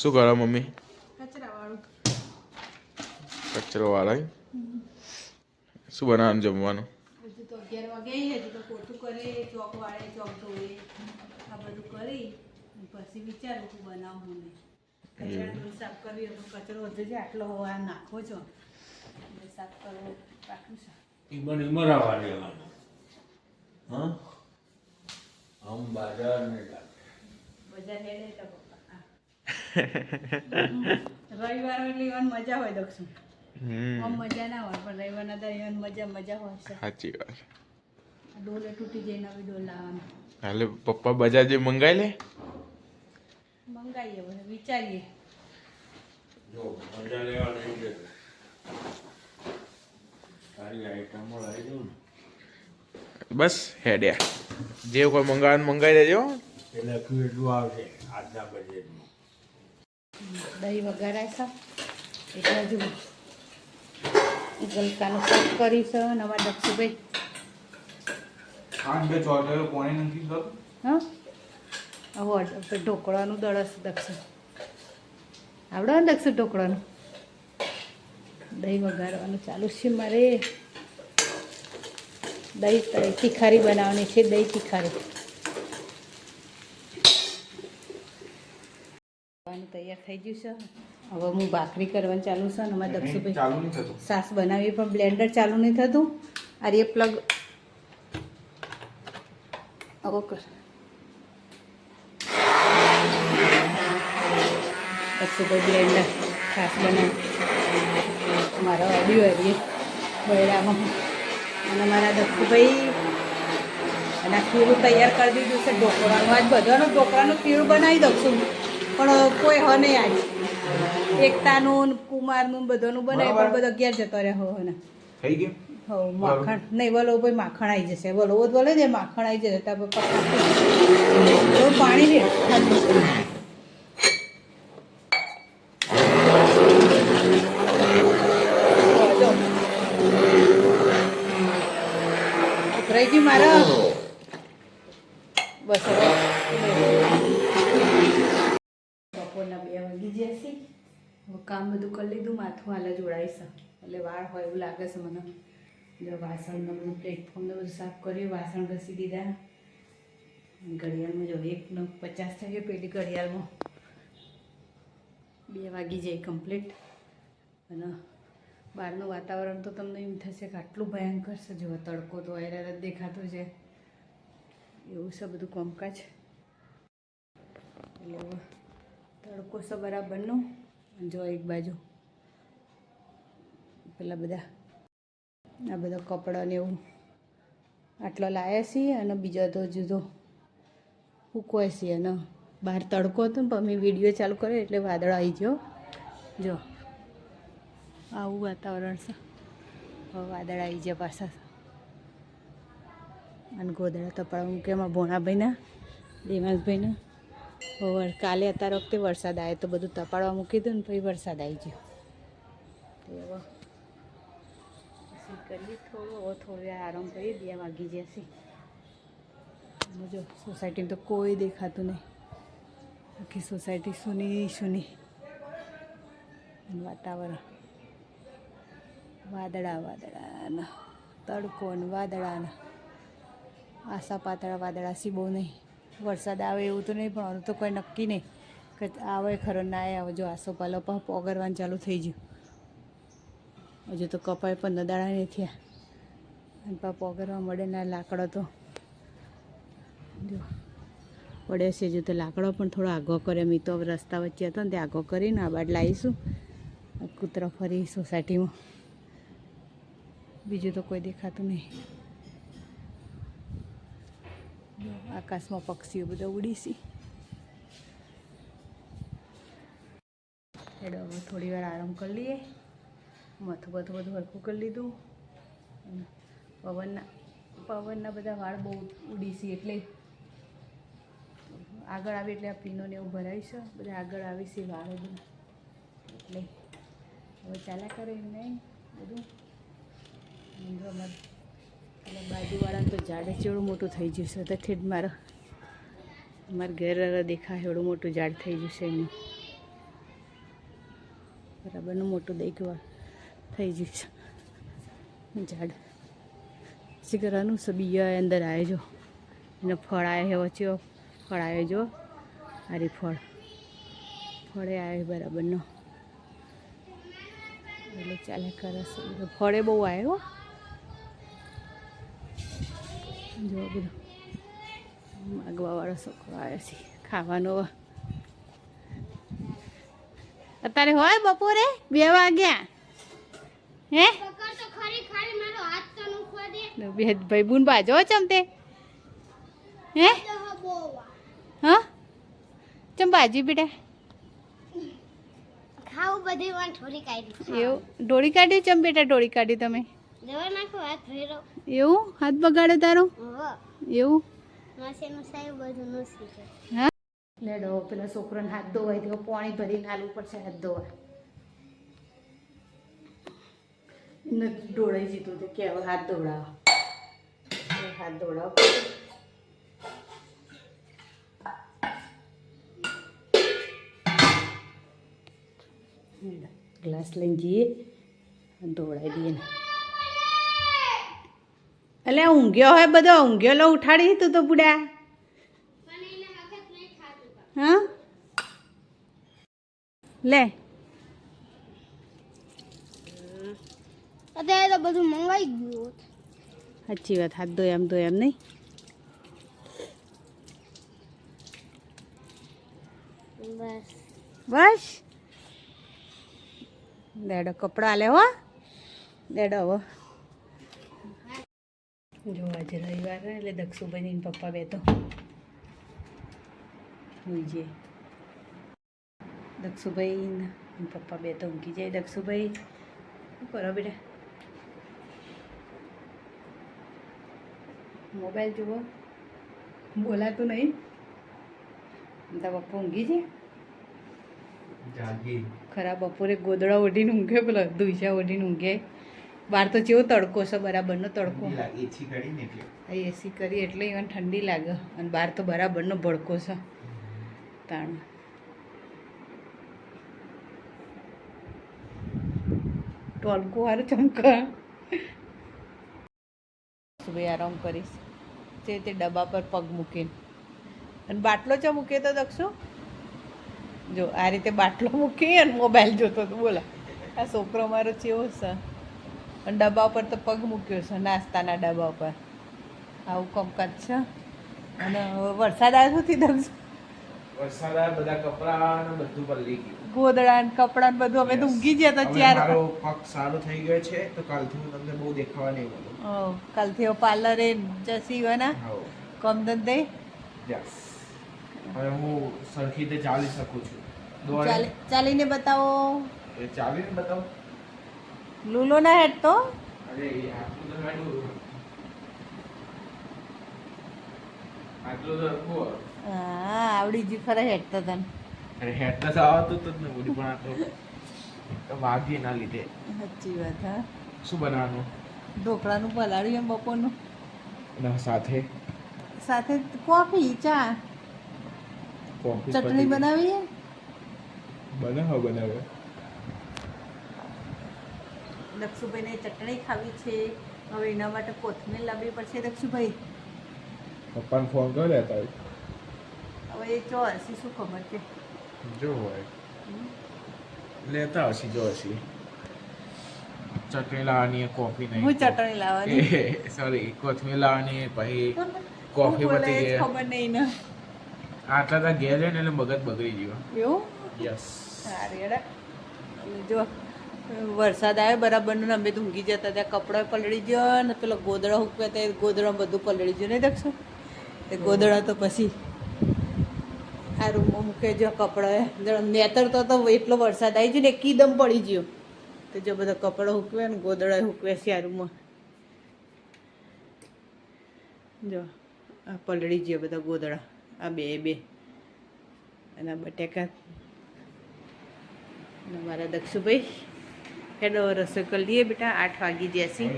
શું કરો મમ્મી? કચરાવાળું કચરો વાળા શું બનાવવાનું જમવાનું? હજુ તો અગિયાર વાગે આવી હજુ તો પોતું કરે ચોક ચોક ધોવે આ બધું કરી પછી વિચારું હું બનાવું ને સાફ કરવી તો કચરો હજુ જ આટલો હોવા નાખો છો. સાફ કરવો રાખું છું. ઈ મને મરાવા હા? આમ બાજાર ને બજાર હેડે તો. પપ્પા હા. રવિવાર એટલે એવાની મજા હોય દક્ષિણ આમ મજા ના હોય પણ રવિવારના તો એવાની મજા મજા હોય છે. સાચી વાત ડોલે તૂટી જાય નવી ડોલ લાવવાની. હાલે પપ્પા બજાર જે મંગાઈ લે મંગાઈએ હવે વિચારીએ. જો મજા લેવા નહીં દેતો સારી આઈટમો લાવી દઉં ને. બસ હેડ્યા. જે કોઈ મંગાવવાનું મંગાવી દેજો એટલે કેટલું આવશે આજના બજેટમાં દહીં વઘારાય છે એટલે જુઓ ગલકાનું શાક કરી છે અને અમારા દક્ષુભાઈ આઠ બે ચોટે કોણે નથી સર હા? આવો આપણે ઢોકળાનું દળસ દક્ષ આવડે ને દક્ષ ઢોકળાનું? દહીં વઘારવાનું ચાલુ છે મારે. દહીં તીખારી બનાવવાની છે દહીં તીખારી ખાવાનું તૈયાર થઈ ગયું છે. હવે હું ભાખરી કરવાનું ચાલુ છે અને અમારે દક્ષુભાઈ સાસ બનાવી પણ બ્લેન્ડર ચાલુ નહીં થતું. આ રે પ્લગ ઓકે પછી બ્લેન્ડર સાસ બનાવ. મારો ઓડિયો હરીએ બૈરામાં અને મારા દક્ષુભાઈ અને ખીરું તૈયાર કરી દીધું છે. ઢોકળાનું આજ બધાનું ઢોકળાનું ખીરું બનાવી દઉં છું. પણ કોઈ હ નહીં આજ એકતાનું ને કુમારનું બધાનું બનાવી પણ બધા અગિયાર જતો રહ્યો હો ને. થઈ ગયું? હો માખણ. નહીં બોલો ભાઈ માખણ આવી જશે. બોલો બોલે છે માખણ આવી જશે. ત્યાં પાણી રે રહી ગયું મારા બસ હવે બપોરના બે વાગી ગયા છે હવે કામ બધું કરી લીધું, માથું હાલે જોડાઈશ. એટલે વાળ હોય એવું લાગે છે મને. જો વાસણ ને બધું પ્લેટફોર્મને બધું સાફ કર્યું વાસણ ઘસી દીધા. ઘડિયાળમાં જો એક નવ પચાસ થઈ ગયો પેલી ઘડિયાળમાં. બે વાગી જાય કમ્પ્લીટ અને બહારનું વાતાવરણ તો તમને એમ થશે કે આટલું ભયંકર છે. જો તડકો તો એરર જ દેખાતો છે. એવું છે બધું કોમકાજ. એટલે તડકો છે બરાબરનું. જો, એક બાજુ. પેલા બધા, આ બધા કપડાં ને એવું. આટલો લાવ્યા છીએ અને બીજો તો જુદો ઉકવાય છીએ અને બહાર તડકો હતો પણ અમે વીડિયો ચાલુ કર્યો એટલે વાદળ આવી ગયો. જો, આવું વાતાવરણ છે. હવે વાદળ આવી ગયા પાછા. અને ગોદડા તપાડા મૂકે એમાં ભોણાભાઈના, દેવાંશભાઈના. કાલે અત્યાર વખતે વરસાદ આવ્યો તો બધું તપાડવા મૂકી દઉં ને પછી વરસાદ આવી ગયો. કરીએ થોડું, હવે આરામ કરીએ, બે વાગી જશે. જો સોસાયટીમાં તો કોઈ દેખાતું નહીં. આખી સોસાયટી સુની સુની. વાતાવરણ. વાદળા, વાદળાના. તડકો ને વાદળાના. આશા પાતળા, વાદળા સી બહુ નહીં. વરસાદ આવે એવું તો નહીં, પણ તો કોઈ નક્કી નહીં કે આવે ખરો, ના આવે. જો આસો પાલો પોગરવાનું ચાલુ થઈ ગયું. હજુ તો કપાય પણ દાડા નહીં થયા. અને પા પોગરવા મળે ના લાકડો તો. જો પડે છે જો તો લાકડો પણ થોડો આગો કરે મેં તો રસ્તા વચ્ચે હતો ને તે આગો કરીને આ બાદ લાવીશું. કૂતરા ફરી સોસાયટીમાં બીજું તો કોઈ દેખાતું નહીં. આકાશમાં પક્ષીઓ બધા ઉડીશી હેડો, હવે થોડી વાર આરામ કરી લઈએ. માથું બધું બધું હરખું કરી લીધું. પવનના પવનના બધા વાળ બહુ ઉડીશી એટલે આગળ આવી એટલે આ પીનોને એવું ભરાય છે. બધા આગળ આવી છે વાળો બધા. એટલે હવે ચાલ્યા કરે નહીં. બધું. અમારે એટલે બાજુવાળા તો ઝાડે ચેવડું મોટું થઈ ગયું છે. તેથી જ મારો મારા ઘેર દેખાય એવડું મોટું ઝાડ થઈ ગયું છે એનું. બરાબરનું મોટું દેખવા થઈ ગયું છે. ઝાડ. પછી કરવાનું છે અંદર આવે જો. એને ફળ આવે છે વચ્ચે ફળ આવે જો. આરી ફળ. ફળે આવે બરાબરનો. એટલે ચાલે કરે ફળે બહુ આવે જો બધું માગવાવાળો છોકરો આવે છે ખાવાનો. અત્યારે હોય બપોરે? બે વાગ્યા? હે? બે ભાઈ બુન બાજો ચમતે હે? હા? ચમ બાજી બેટા? ખાવું બધી વાન થોડી કાઢી એવું? ડોળી કાઢી ચમ બેટા? ડોળી કાઢી તમે? જવા નાખો હાથ ભેરો એવું? હાથ બગાડે તારો? એવું? હા? લેડો પેલા છોકરાને હાથ ધોવાય તો પાણી ભરીને હાલવું પડશે હાથ ધોવા. નથી ડોળાઈ જીતું હતું કે હવે હાથ ધોવડાવો હાથ ધોવડાવો ગ્લાસ લઈને જઈએ. દોડાઈ ધોવડાવી દઈએ ને. એટલે ઊંઘ્યો હોય બધો ઊંઘ્યો લો ઉઠાડી તું તો બુડા. હા? લે. અત્યારે તો બધું મંગાઈ ગયું સાચી વાત હાથ ધોય એમ ધોય એમ નહીં. બસ. બસ. દેડો કપડાં લેવા દેડો હવે જો આજે રવિવાર એટલે દક્ષુભાઈ ને પપ્પા બે તો હોઈ જાય દક્ષુભાઈ પપ્પા બે તો ઊંઘી જાય. દક્ષુભાઈ શું કરો બેટા? મોબાઈલ જુઓ. બોલાતું નહીં. તારા પપ્પા ઊંઘી છે ખરાબ ખરા બપોરે ગોદડા ઓઢીને ઊંઘે પેલો દુઈશા ઓઢીને ઊંઘે. બહાર તો જેવો તડકો છે બરાબરનો તડકો. એસી કરી એટલે. ઇવન ઠંડી લાગે અને બહાર તો બરાબરનો ભડકો છે. તાણ. ટોલકો હારું ચમકા. સુભાઈ આરામ કરીશ. જે તે ડબ્બા પર પગ મૂકીને. અને બાટલો ચા મૂકીએ તો દક્ષુ? જો આ રીતે બાટલો મૂકી અને મોબાઈલ જોતો હતો બોલા. આ છોકરો મારો ચેવો છે? અને ડબ્બા ઉપર તો પગ મૂક્યો છે નાસ્તાના ડબ્બા ઉપર. આવું કમકાત છે. અને વરસાદ આવ્યો નથી દક્ષ વરસાદ આવે બધા કપડાં બધું પલળી ગયું. ગોદડા ને કપડા બધું અમે તો ઊંઘી ગયા તો ચાર મારો પગ સારો થઈ ગયો છે તો કાલથી હું તમને બહુ દેખાવા નહીં મળું. ઓ, કાલથી પાર્લરે જસી વના કમ ધંધે? યસ હવે હું સરખી રીતે ચાલી શકું છું. ચાલીને બતાવો. ચાલીને બતાવો. લૂલો ના હેડ તો આટલું આટલું. હા આવડી જી ફરે હેડ તો તને. અરે હેડ તો આવતો તો ને બધી પણ આ તો તો વાગી ના લીધે. સાચી વાત હા. શું બનાવવાનું? ઢોકળાનું પલાળ્યું એમ બપોરનું. ના સાથે. સાથે કોફી ચા. કોફી ચટણી બનાવીએ? બનાવો બનાવે. દક્ષુભાઈને ચટણી ખાવી છે. હવે એના માટે કોથમીર લાવવી પડશે. દક્ષુભાઈ. પપ્પાને ફોન કરી લેતા હવે એ જો હસી શું ખબર છે જો હોય. લેતા હશે જો હશે. ચટણી લાવવાની કોફી નહીં. હું ચટણી લાવવાની? સોરી કોથમીર લાવવાની પછી કોફી પતી ગઈ ખબર નહીં ને. આટલા તા ઘેર ને એટલે મગજ બગડી ગયો. એવું? યસ સારી જો. વરસાદ આવ્યો ને અમે તો ઊંઘી જતા ત્યાં કપડાં પલળી ગયો ને પેલો ગોદડા તો ત્યાં ગોદડા બધું પલળી ગયું. નહીં દક્ષો તે ગોદડા તો પછી આ રૂમમાં મૂકે જો કપડાં. નેતરતો તો એટલો વરસાદ આવી ગયો ને, એકદમ પડી ગયો. તો જો બધા કપડાં હૂકવે ને ગોદડા હૂકવે છે આ રૂમમાં. જો આ પલળી ગયો બધા ગોદડા, આ બે બે. અને બટેકા. અને મારા દક્ષુભાઈ હેડો રસોઈ કરી લઈએ બેટા આઠ વાગી જશે